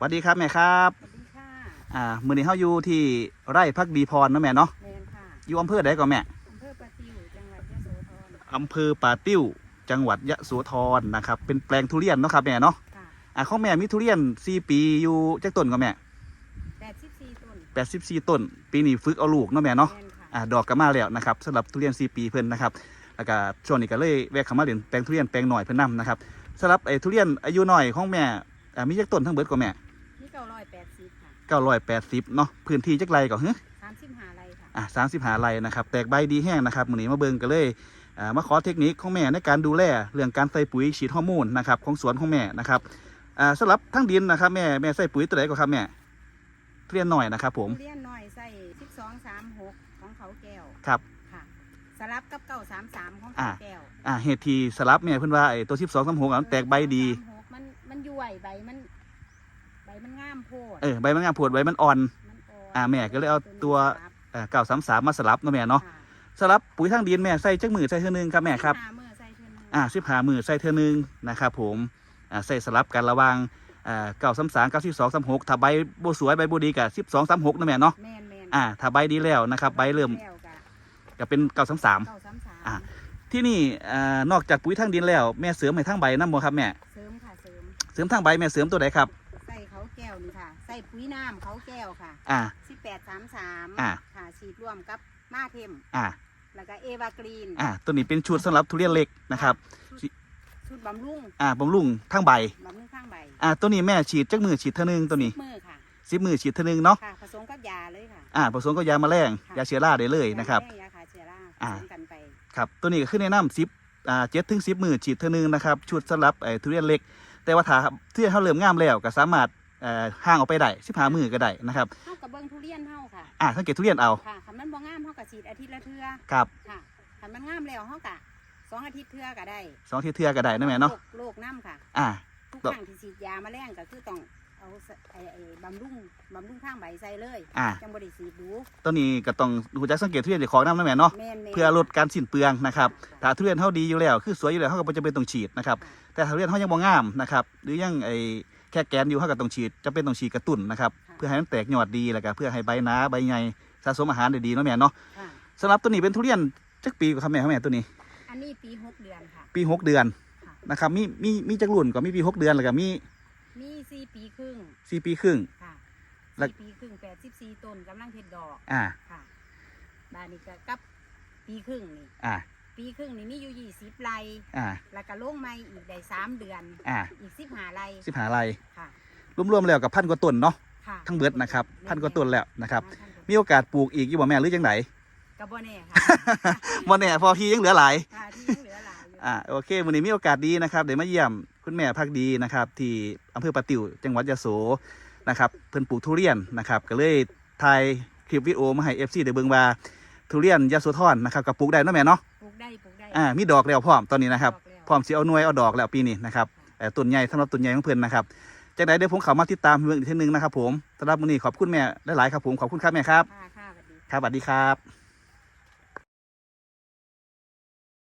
สวัสดีครับแม่ครับสวัสดีค่ะอ่ามื้อนี้เฮาอยู่ที่ไร่พักดีพรเนาะแม่เนาะแมนค่ะอยู่อำเภอใดก่อนแม่อำเภอปะติวจังหวัดยะโสธรอำเภอป่าติ้วจังหวัดยะโสธรนะครับ เป็นแปลงทุเรียนเนาะครับแม่เนาะค่ะอ่าของแม่มีทุเรียน4ปีอยู่จักต้นก่อนแม่แปดสิบสี่ต้น84ต้น ปีนี้ฝึกเอาลูกเนาะแม่เนาะ แมนค่ะอ่าดอกก็มาแล้วนะครับสำหรับทุเรียน 4 ปีเพิ่นนะครับแล้วก็ช่วงนี้ก็เลยแวะเข้ามาเรียนแปลงทุเรียนแปลงหน่อยเพิ่นนํนะครับสำหรับไอ้ทุเรียนอายุน้อยของแม่อ่ามีจักต้นทั้งเบิดก่อนแม่นี่เก้าร้อยแปดสิบค่ะ980เนาะพื้นที่จักไรก่อนฮะสามสิบห้าไรค่ะอะสามสิบหาไรนะครับ แตกใบดีแห้งนะครับมือนี้มาเบิ่งกันเลยอ่ามาขอเทคนิคของแม่ในการดูแลเรื่องการใส่ปุ๋ยฉีดฮอร์โมนนะครับของสวนของแม่นะครับอ่าสำหรับทั้งดินนะครับแม่แม่ใส่ปุ๋ยตัวไหนก็ครับแม่ทุเรียนหน่อยนะครับผมทุเรียนน้อยใส่สิบสองสามหกของเขาแก้วครับ ค่ะ สลับกับเก้าสามสามของอ่าเขาแก้วอ่าเหตุทีสลับแม่เพิ่นว่าไอ้ตัวสิบสองสามหกมันแตกใบดี36มันมันย่วยใบมันใบ มันงามโพดเออใบมันงามผดใบมันอ่อน มันอ่อนอ่าแม่ก็เลยเอาตัวนี้สลับเก้าสามสามมาสลับเนาะแม่เนาะค่ะสลับปุ๋ยทั้งดินแม่ใส่จักมือใส่เท่านึงครับแม่ครับหาเมื่อใส่เท่านั้นอ่าสิบหามือใส่เท่านึงนะครับผมอ่าใส่สลับกันระหว่างอ่าเก้าสามสามเก้าสิบสองสามหกถ้าใบโบสวยใบโบดีกับสิบสองสามหกนะแม่เนาะแมนแมนอ่าถ้าใบดีแล้วนะครับใบเริ่มแล้วกะก็เป็นเก้าสามสามเก้าสามสามอ่าที่นี่อ่านอกจากปุ๋ยทางดินแล้ว แม่เสริมให้ทางใบน้ำบ่ครับแม่เสริมค่ะเสริมเสริมทางใบแม่เสริมตัวไหนครับ ใส่ปุ๋ยน้ำเขาแก้วค่ะอ่า สิบแปดสามสามอ่า ค่ะฉีดร่วมกับมาเทมอ่า แล้วก็เอวากรีนอ่า ตัวนี้เป็นชุดสำหรับทุเรียนเล็กนะครับ ชุดชุดบำรุงอ่าบำรุงทางใบ บำรุงข้างใบอ่า ตัวนี้แม่ฉีดจักมือฉีดเท่านึงตัวนี้มือค่ะสิบมือฉีดเท่านึงเนาะ ค่ะผสมกับยาเลยค่ะอ่า ผสมกับยาแมลงยาเชื้อราได้เลยนะครับ ยาแก้ยาคาเชื้อราผอ่า สมกันไป ครับ ตัวนี้ก็ขึ้นในน้ำซิปอ่าเจ็ดถึงสิบมือฉีดเท่านึงนะครับ ชุดสำหรับไอ้ทุเรียนเล็ก แต่ว่าถ้าทุเรียนเขาเริ่มงามแล้วก็สามารถ เอ่อห่างออกไปได้สิบห้ามือก็ได้นะครับเท่ากับเบิ้งทุเรียนเท่าค่ะ อ่าสังเกตทุเรียนเอาค่ะคันมันบ่งามเท่ากับฉีดอาทิตย์ละเทื่อครับค่ะคันมันงามแล้วเท่ากับสองอาทิตย์เทื่อก็ได้สองที่เทือก็ได้นะแม่เนาะโรคโรคน้ำค่ะ อ่า ทุกดอกครั้งที่ฉีดยามาแรงก็คือต้องเอาสไอ้ไอ้บำรุงบำรุงข้างใบใส่เลยอ่า จังบริสีดดูตัวนี้ก็ต้องดูจากสังเกตทุเรียนเจ้าของน้ำนะแม่เนาะ แม่นๆเพื่อลดการสิ้นเปลืองนะครับถ้าทุเรียนเขาดีอยู่แล้ว คือสวยอยู่แล้วเขาก็บ่จะเป็นต้องฉีดนะครับ แต่ถ้าทุเรียนเขายังบ่งามนะครับ หรือยังไอ้ แค่แกนอยู่เขาก็ต้องฉีดจะเป็นต้องฉีดกระตุ้นนะครับ เพื่อให้มันแตกยอดดีแล้วก็เพื่อให้ใบหนาใบใหญ่สะสมอาหารได้ดีเนาะแม่เนาะค่ะสำหรับตัวนี้เป็นทุเรียนจักปีกว่าครับแม่ครับแม่ตัวนี้ อันนี้ปีหกเดือนค่ะ ปีหกเดือนค่ะนะครับมีมีมีจักรุ่นก็มีปีหกเดือนแล้วก็มีมีสี่ปีครึ่งสี่ปีครึ่งค่ะแล้วสี่ปีครึ่งแปดสิบสี่ต้นกำลังเพ็ดดอกอ่าค่ะบานนี้ก็กับปีครึ่งนี่อ่า ปีครึ่งนี่มีอยู่ยี่สิบไร่อ่า แล้วก็ลงไม้อีกได้สามเดือน อ่าอีกสิบห้าไร่สิบหาไรค่ะรวมๆแล้วกับพันกว่าต้นเนาะค่ะทั้งเบิดนะครับ พันกว่าต้นแล้วนะครับท่านมีโอกาสปลูกอีกอยู่บ่แม่หรือยังไงกระบอแน่ค่ะวันนี้พอทียังเหลือหลายค่ะที่ยังเหลือหลายอยู่อ่าโอเควันนี้มีโอกาสดีนะครับเดี๋ยวมาเยี่ยมคุณแม่พักดีนะครับ ที่อำเภอปะติวจังหวัดยะโสนะครับเพิ่นปลูกทุเรียนนะครับก็เลยถ่ายคลิปวิดีโอมาให้เอฟซีได้เบิ่งว่าทุเรียนยะโสธรนะครับก็ปลูกได้เนาะแม่เนาะปลูก ได้ปลูกได้อ่ามีดอกแล้วพร้อมตอนนี้นะครับดอกแล้วพร้อมสิเอาหน่วยเอาดอกแล้วปีนี้นะครับเอ่อต้นใหญ่สำหรับต้นใหญ่ของเพิ่นนะครับจากไหนเดี๋ยวผมเข้ามาติดตามเรื่องอีกทีหนึงนะครับผมสำหรับมื้อนี้ขอบคุณแม่หลายๆครับผมขอบคุณครับแม่ครับค่ะค่ะสวัสดี ครับสวัสดีครับ